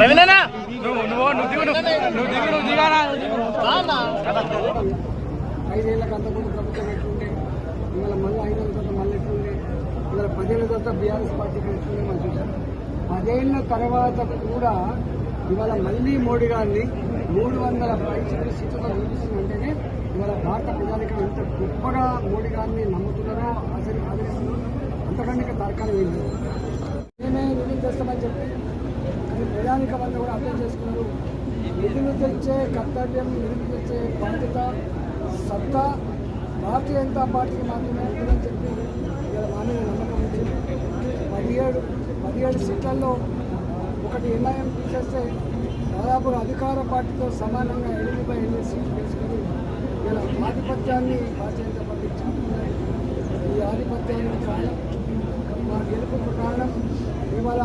రవీంద్రనా? నువ్వు నువ్వు నువ్వు దిగు నువ్వు దిగు నువ్వు దిగానా? ఐదేళ్ళకు అంతకుముందు ప్రభుత్వం ఎట్లుండే? ఇవాళ మళ్ళీ ఐదేళ్ళ తర్వాత మళ్ళీ ఎట్లుండే? ఇవాళ పదేళ్ళ తర్వాత బీఆర్ఎస్ పార్టీకి ఎట్లుండే మనం చూసాం పదేళ్ళ తర్వాత కూడా ఇవాళ మళ్ళీ మోడీ గారిని మూడు వందల పైసలు సీట్లతో చూపిస్తుందంటేనే ఇవాళ భారత ప్రజానికి ఎంత గొప్పగా మోడీ గారిని నమ్ముతున్నారో ఆచరి ఆదరిస్తున్నారో. అంతకంటే ఇంకా తర్కాలు ఏం లేదు. మేమే నిధులు తెస్తామని చెప్పి కానీ ప్రజానిక వల్ల కూడా అర్థం చేసుకున్నారు. నిధులు తెచ్చే కర్తవ్యం నిధులు తెచ్చే బాధ్యత సత్తా భారతీయ జనతా పార్టీకి మాత్రమే ఉంటుందని చెప్పి ఇవాళ మా మీద నమ్మకం ఉంది. పదిహేడు పదిహేడు సీట్లలో ఒకటి ఎన్ఐఎం తీసేస్తే దాదాపు అధికార పార్టీతో సమానంగా ఎనిమిది బై ఎనిమిది సీట్లు తీసుకుని ఇలా ఆధిపత్యాన్ని భారతీయ జనతా పార్టీ చాటుకున్నది ఈ ఆధిపత్యానికి కారణం మా గెలుపుకు కారణం ఇవాళ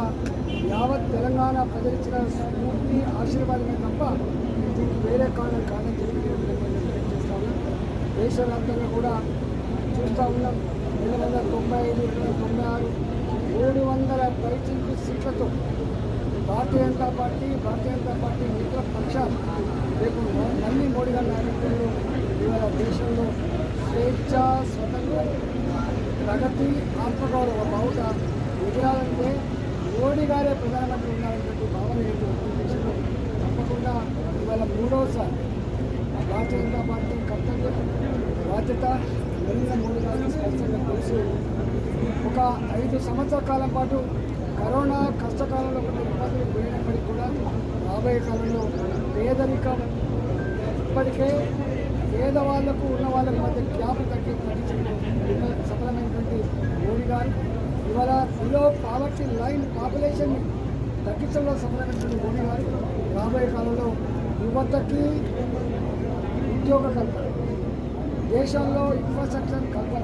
యావత్ తెలంగాణ ప్రజలిచ్చిన స్ఫూర్తి ఆశీర్వాదమే తప్ప దీనికి వేరే కారణం కాదని చెప్పి నేను వ్యక్తం చేస్తా ఉన్నాను దేశవ్యాప్తంగా కూడా చూస్తూ ఉన్నాం. రెండు వందల తొంభై ఐదు రెండు వందల తొంభై ఆరు మూడు వందల పైచిల్పు సీట్లతో భారతీయ జనతా పార్టీ భారతీయ జనతా పార్టీ మిత్ర పక్షాలు రేపు మళ్ళీ మోడీ గారి నాయకత్వంలో ఇవాళ దేశంలో స్వేచ్ఛ స్వతంత్ర ప్రగతి ఆత్మగౌరవ బావుట ఎదురాలంటే మోడీ గారే ప్రధానమంత్రి ఉన్నారనేటువంటి భావన ఏంటి దేశంలో తప్పకుండా ఇవాళ మూడవసారి భారతీయ జనతా పార్టీ కర్తవ్యం. బాధ్యత నరేంద్ర మోడీ గారికి స్పష్టంగా తెలుసు ఒక ఐదు సంవత్సరాల కాలం పాటు కరోనా కష్టకాలంలో కొన్ని ఇబ్బందులు పోయినప్పటికీ కూడా రాబోయే కాలంలో పేదరికం ఇప్పటికే పేదవాళ్ళకు ఉన్న వాళ్ళకి మధ్య గ్యాప్ తగ్గి తగ్గించడంలో సఫలమైనటువంటి మోడీ గారు. ఇవాళ బిలో పావర్టీ లైన్ పాపులేషన్ తగ్గించడంలో సఫలమైనటువంటి మోడీ గారు. రాబోయే కాలంలో యువతకి ఉద్యోగ కల్పన. దేశంలో ఇన్ఫ్రాస్ట్రక్చర్ కల్పన.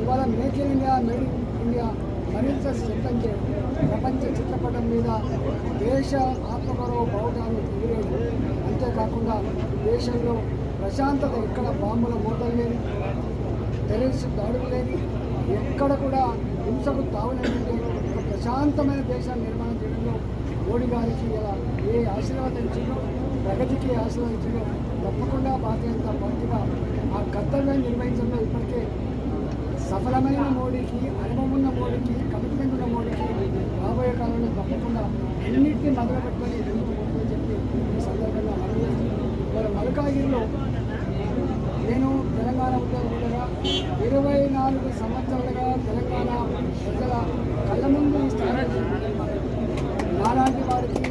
ఇవాళ make in India made India మరింత సిద్ధం చేయడం ప్రపంచ చిత్రపటం మీద దేశ ఆత్మగౌరవ భావటాన్ని ఎగిరేయడం అంతేకాకుండా దేశంలో ప్రశాంతత ఎక్కడ బాంబుల మూతలు లేని టెర్రరిస్ట్ దాడులు లేని ఎక్కడ కూడా హింసకు తావులేని ఒక ప్రశాంతమైన దేశాన్ని నిర్మాణం చేయడంలో మోడీ గారికి ఇలా ఏ ఆశీర్వాదం ఇచ్చిందో ప్రగతికి ఆశీర్వదించిందో తప్పకుండా భారతీయ జనతా పార్టీగా ఆ కర్తవ్యాన్ని నిర్వహించడంలో ఇప్పటికే సఫలమైన మోడీకి అనుభవం ఉన్న మోడీకి కమిట్మెంట్ ఉన్న మోడీకి రాబోయే కాలంలో తప్పకుండా అన్నింటినీ మొదలు పెట్టుకొని ఎదుర్కోబోతుందని చెప్పి ఈ సందర్భంగా మనం చేస్తున్నాం. ఇవాళ మల్కాగిరిలో నేను తెలంగాణ ఉద్యోగులుగా ఇరవై నాలుగు సంవత్సరాలుగా తెలంగాణ ప్రజల కళ్ళ ముందు ఈ స్థానాన్ని నాలాంటి వారికి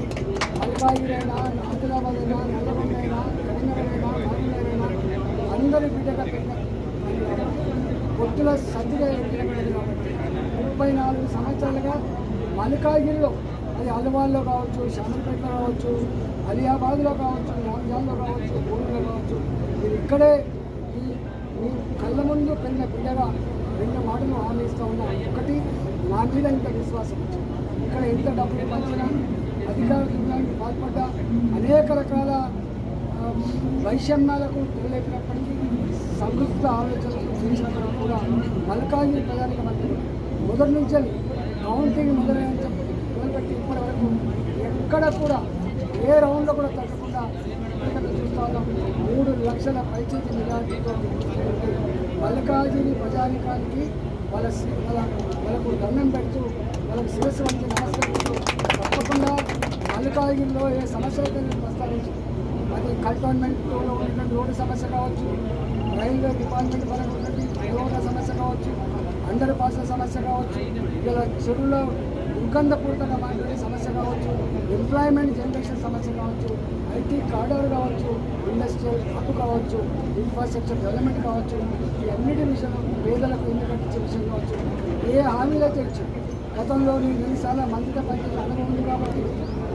మల్కాగిరైనా ఆదిలాబాద్ అయినా నల్లగొండ అయినా కరీంనగర్ అయినా మామూలైనా ఒక్కరి బిడ్డగా పెట్టిన పొత్తుల సర్దిగా కాబట్టి ముప్పై నాలుగు సంవత్సరాలుగా మల్లికాగిరిలో అది అలవాల్లో కావచ్చు శానంపేటలో కావచ్చు అలియాబాద్లో కావచ్చు నాంజాల్లో కావచ్చు భూమిలో కావచ్చు మీరు ఇక్కడే ఈ మీ కళ్ళ ముందు పెరిగిన బిడ్డగా రెండు మాటలు హామీ ఇస్తూ ఒకటి నా మీద ఇంత విశ్వాసం వచ్చింది. ఇక్కడ ఎంత డబ్బులు పంచినా అధికారులు దుర్గానికి పాల్పడ్డా వైషమ్యాలకు తెలియనప్పటికీ సంతృప్త ఆలోచనలు చేసినప్పుడు కూడా మల్కాగిరి ప్రధాని మంత్రి మొదటి నుంచి కౌంటింగ్ మొదలైన మొదలుపెట్టి ఇప్పటి వరకు ఎక్కడ కూడా ఏ రౌండ్లో కూడా తగ్గకుండా ఇక్కడ చూస్తా మూడు లక్షల పైచేతి మెజార్టీతో మల్కాజిని ప్రజానికానికి వాళ్ళ వాళ్ళ వాళ్ళకు దండం పెడుతూ వాళ్ళకు శిరస్సు వంటి నమస్కరిస్తూ తప్పకుండా మల్లికార్జునిలో ఏ సమస్య అయితే అది కంటోన్మెంట్లో ఉన్నటువంటి రోడ్డు సమస్య కావచ్చు రైల్వే డిపార్ట్మెంట్ పరంగా ఉన్నటువంటి రోడ్ల సమస్య కావచ్చు అండర్ పాస్ల సమస్య కావచ్చు ఇలా చెరువులో దుర్గంధపూరితంగా మాట్లాడే సమస్య కావచ్చు ఎంప్లాయ్మెంట్ జనరేషన్ సమస్య కావచ్చు ఐటీ కార్డర్ కావచ్చు ఇండస్ట్రియల్ హబ్ కావచ్చు ఇన్ఫ్రాస్ట్రక్చర్ డెవలప్మెంట్ కావచ్చు ఈ అన్నిటి విషయం పేదలకు ఇల్లు కట్టించే విషయం కావచ్చు. ఏ హామీలో తెచ్చు గతంలో నేను ఎన్నిసార్లు మంత్రిగా పనిచేసిన అనుభవం ఉంది కాబట్టి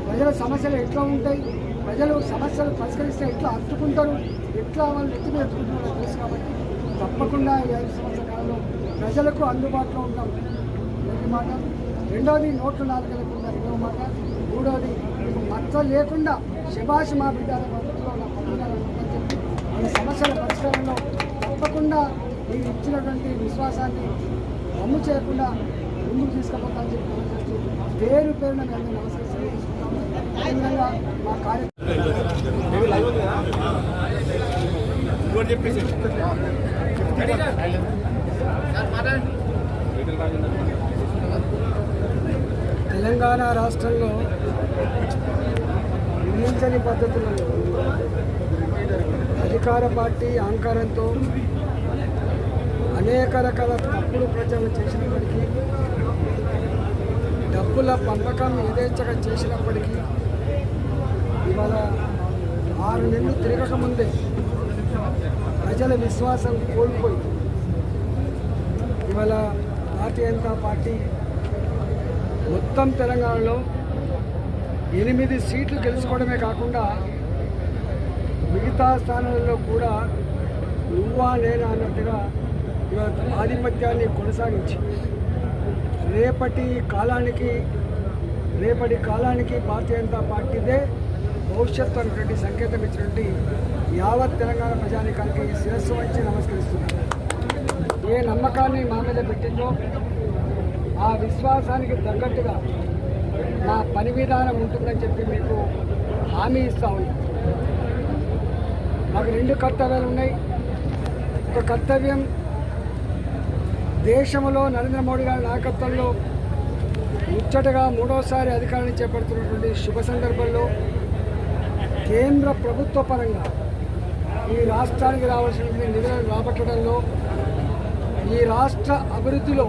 ప్రజల సమస్యలు ఎట్లా ఉంటాయి? ప్రజలు సమస్యలు పరిష్కరిస్తే ఎట్లా అంటుకుంటారు ఎట్లా వాళ్ళు ఎత్తుకు ఎత్తుకుంటున్నారో తెలుసు కాబట్టి తప్పకుండా ఈ ఐదు సంవత్సరాల కాలంలో ప్రజలకు అందుబాటులో ఉంటాం. ఒకటి మాట రెండోది నోట్లు నాలుగలేకుండా రెండవ మాట మూడోది మీకు మచ్చ లేకుండా శబాష్ మా బిడ్డల అనే పద్ధతిలో నా పట్టుదల చెప్పి ఈ సమస్యల పరిష్కారంలో తప్పకుండా మీరు ఇచ్చినటువంటి విశ్వాసాన్ని అమ్ము చేయకుండా ముందుకు తీసుకుపోతామని చెప్పి పేరు పేరున మేము అందరూ నమస్కరిస్తున్నాము అదేవిధంగా మా కార్య తెలంగాణ రాష్ట్రంలో నిర్మించని పద్ధతులలో అధికార పార్టీ అహంకారంతో అనేక రకాల తప్పుడు ప్రచారం చేసినప్పటికీ డబ్బుల పంపకం యథేచ్ఛగా చేసినప్పటికీ ఇవాళ ఆరు నెలలు తిరగకముందే ప్రజల విశ్వాసం కోల్పోయి ఇవాళ భారతీయ జనతా పార్టీ మొత్తం తెలంగాణలో ఎనిమిది సీట్లు గెలుచుకోవడమే కాకుండా మిగతా స్థానాలలో కూడా నువ్వా నేనా అన్నట్టుగా ఇవాళ ఆధిపత్యాన్ని కొనసాగించి రేపటి కాలానికి రేపటి కాలానికి భారతీయ జనతా పార్టీదే భవిష్యత్తు అనేటువంటి సంకేతం ఇచ్చినటువంటి యావత్ తెలంగాణ ప్రజానికానికి శిరస్సు వచ్చి నమస్కరిస్తున్నాను. ఏ నమ్మకాన్ని మా మీద పెట్టిందో ఆ విశ్వాసానికి తగ్గట్టుగా నా పని విధానం ఉంటుందని చెప్పి మీకు హామీ ఇస్తా ఉన్నాను మాకు రెండు కర్తవ్యాలు ఉన్నాయి. ఒక కర్తవ్యం దేశంలో నరేంద్ర మోడీ గారి నాయకత్వంలో ముచ్చటగా మూడోసారి అధికారాన్ని చేపడుతున్నటువంటి శుభ సందర్భంలో కేంద్ర ప్రభుత్వ పరంగా ఈ రాష్ట్రానికి రావాల్సినటువంటి నిధులను రాబట్టడంలో ఈ రాష్ట్ర అభివృద్ధిలో